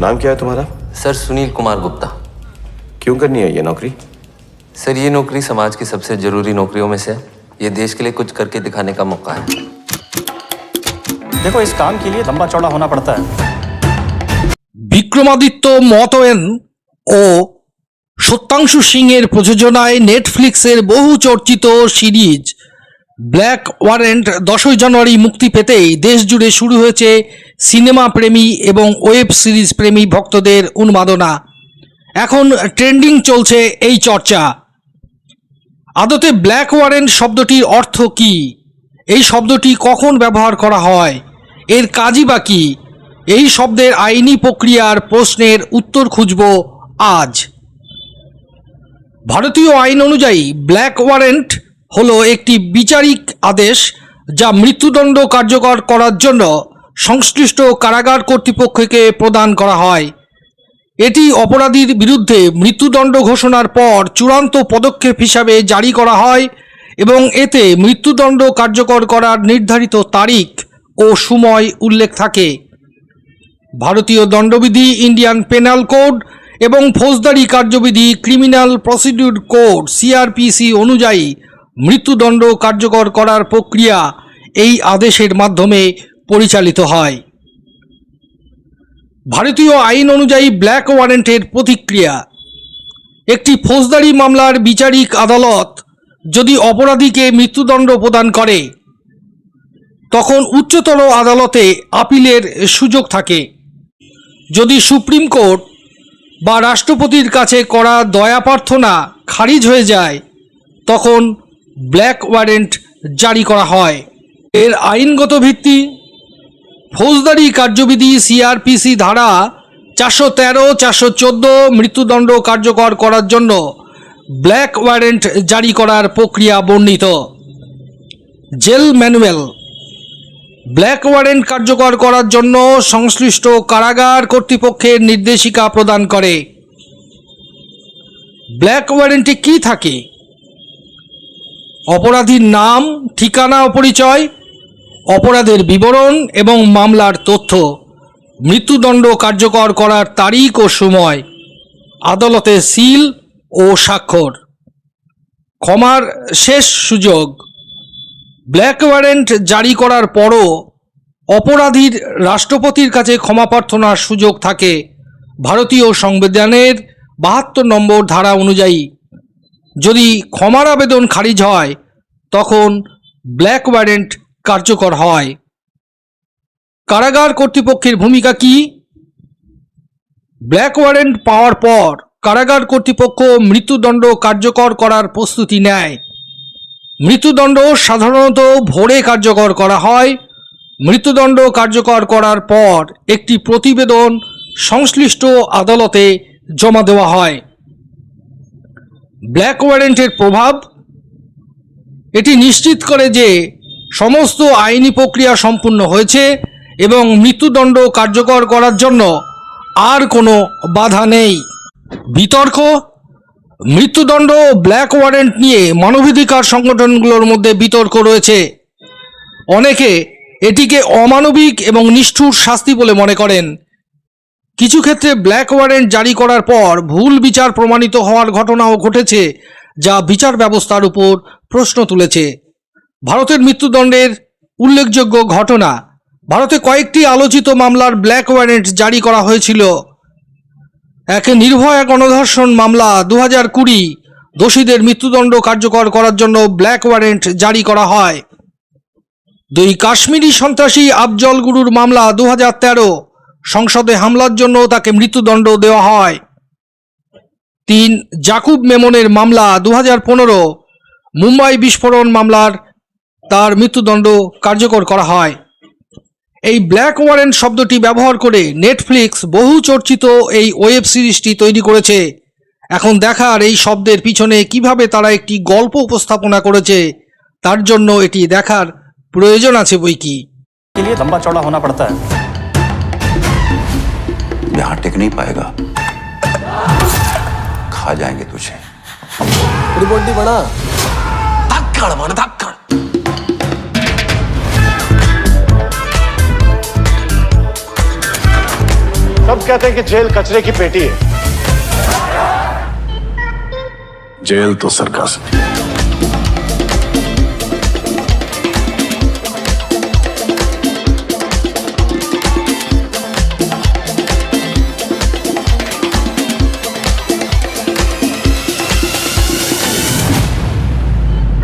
नाम क्या है तुम्हारा सर सुनील कुमार गुप्ता क्यों करनी है ये नौकरी सर ये नौकरी समाज की सबसे जरूरी नौकरियों में से है ये देश के लिए कुछ करके दिखाने का मौका है देखो इस काम के लिए लंबा चौड़ा होना पड़ता है বিক্রমাদিত্য মতয়েন ও সত্যাংশু সিংয়ের প্রযোজনায় নেটফ্লিক্সের বহু চর্চিত সিরিজ ব্ল্যাক ওয়ারেন্ট দশই জানুয়ারি মুক্তি পেতেই দেশ জুড়ে শুরু হয়েছে সিনেমা প্রেমী এবং ওয়েব সিরিজ প্রেমী ভক্তদের উন্মাদনা। এখন ট্রেন্ডিং চলছে এই চর্চা। আদতে ব্ল্যাক ওয়ারেন্ট শব্দটির অর্থ কী? এই শব্দটি কখন ব্যবহার করা হয়? এর কাজই বা কী? এই শব্দের আইনি প্রক্রিয়ার প্রশ্নের উত্তর খুঁজব আজ। ভারতীয় আইন অনুযায়ী ব্ল্যাক ওয়ারেন্ট হলো একটি বিচারিক আদেশ যা মৃত্যুদণ্ড কার্যকর করার জন্য সংশ্লিষ্ট কারাগার কর্তৃপক্ষকে প্রদান করা হয়। এটি অপরাধীর বিরুদ্ধে মৃত্যুদণ্ড ঘোষণার পর চূড়ান্ত পদক্ষেপ হিসাবে জারি করা হয় এবং এতে মৃত্যুদণ্ড কার্যকর করার নির্ধারিত তারিখ ও সময় উল্লেখ থাকে। ভারতীয় দণ্ডবিধি, ইন্ডিয়ান পেনাল কোড এবং ফৌজদারি কার্যবিধি, ক্রিমিনাল প্রসিডিউর কোড, সিআরপিসি অনুযায়ী মৃত্যুদণ্ড কার্যকর করার প্রক্রিয়া এই আদেশের মাধ্যমে পরিচালিত হয়। ভারতীয় আইন অনুযায়ী ব্ল্যাক ওয়ারেন্টের প্রতিক্রিয়া। একটি ফৌজদারি মামলার বিচারিক আদালত যদি অপরাধীকে মৃত্যুদণ্ড প্রদান করে, তখন উচ্চতর আদালতে আপিলের সুযোগ থাকে। যদি সুপ্রিম কোর্ট বা রাষ্ট্রপতির কাছে করা দয়া প্রার্থনা খারিজ হয়ে যায়, তখন ব্ল্যাক ওয়ারেন্ট জারি করা হয়। এর আইনগত ভিত্তি, ফৌজদারি কার্যবিধি সিআরপিসি ধারা চারশো তেরো, চারশো চোদ্দ মৃত্যুদণ্ড কার্যকর করার জন্য ব্ল্যাক ওয়ারেন্ট জারি করার প্রক্রিয়া বর্ণিত। জেল ম্যানুয়াল, ব্ল্যাক ওয়ারেন্ট কার্যকর করার জন্য সংশ্লিষ্ট কারাগার কর্তৃপক্ষের নির্দেশিকা প্রদান করে। ব্ল্যাক ওয়ারেন্টে কি থাকে? অপরাধীর নাম, ঠিকানা ও পরিচয়, অপরাধের বিবরণ এবং মামলার তথ্য। মৃত্যুদণ্ড কার্যকর করার তারিখ ও সময়, আদালতে সিল ও স্বাক্ষর। ক্ষমার শেষ সুযোগ। ব্ল্যাক ওয়ারেন্ট জারি করার পরও অপরাধীর রাষ্ট্রপতির কাছে ক্ষমা প্রার্থনার সুযোগ থাকে। ভারতীয় সংবিধানের বাহাত্তর নম্বর ধারা অনুযায়ী যদি ক্ষমার আবেদন খারিজ হয়, তখন ব্ল্যাক ওয়ারেন্ট কার্যকর হয়। কারাগার কর্তৃপক্ষের ভূমিকা কি? ব্ল্যাক ওয়ারেন্ট পাওয়ার পর কারাগার কর্তৃপক্ষ মৃত্যুদণ্ড কার্যকর করার প্রস্তুতি নেয়। মৃত্যুদণ্ড সাধারণত ভোরে কার্যকর করা হয়। মৃত্যুদণ্ড কার্যকর করার পর একটি প্রতিবেদন সংশ্লিষ্ট আদালতে জমা দেওয়া হয়। ব্ল্যাক ওয়ারেন্টের প্রভাব, এটি নিশ্চিত করে যে সমস্ত আইনি প্রক্রিয়া সম্পূর্ণ হয়েছে এবং মৃত্যুদণ্ড কার্যকর করার জন্য আর কোনো বাধা নেই। বিতর্ক, মৃত্যুদণ্ড ও ব্ল্যাক ওয়ারেন্ট নিয়ে মানবাধিকার সংগঠনগুলোর মধ্যে বিতর্ক রয়েছে। অনেকে এটিকে অমানবিক এবং নিষ্ঠুর শাস্তি বলে মনে করেন। কিছু ক্ষেত্রে ব্ল্যাক ওয়ারেন্ট জারি করার পর ভুল বিচার প্রমাণিত হওয়ার ঘটনাও ঘটেছে, যা বিচার ব্যবস্থার উপর প্রশ্ন তুলেছে। ভারতের মৃত্যুদণ্ডের উল্লেখযোগ্য ঘটনা। ভারতে কয়েকটি আলোচিত মামলার ব্ল্যাক ওয়ারেন্ট জারি করা হয়েছিল। এক নির্ভয়া গণধর্ষণ মামলা দু হাজার কুড়ি, দোষীদের মৃত্যুদণ্ড কার্যকর করার জন্য ব্ল্যাক ওয়ারেন্ট জারি করা হয়। দুই কাশ্মীরি সন্ত্রাসী আফজল গুরুর মামলা দু হাজার তেরো সংসদে হামলার জন্য তাকে মৃত্যুদণ্ড দেওয়া হয়। তিন, জাকুব মেমনের মামলা দু হাজার পনেরো, মুম্বাই বিস্ফোরণ মামলার তার মৃত্যুদণ্ড কার্যকর করা হয়। এই ব্ল্যাক ওয়ারেন্ট শব্দটি ব্যবহার করে নেটফ্লিক্স বহু চর্চিত এই ওয়েব সিরিজটি তৈরি করেছে। এখন দেখার এই শব্দের পিছনে কীভাবে তারা একটি গল্প উপস্থাপনা করেছে, তার জন্য এটি দেখার প্রয়োজন আছে বই কি লম্বা চড়া হোনা পড়তা यहाँ टिक नहीं पाएगा। खा जाएँगे तुझे। धक्कड़ बना सब कहते हैं कि जेल कचरे की पेटी है। जेल तो सरकार से।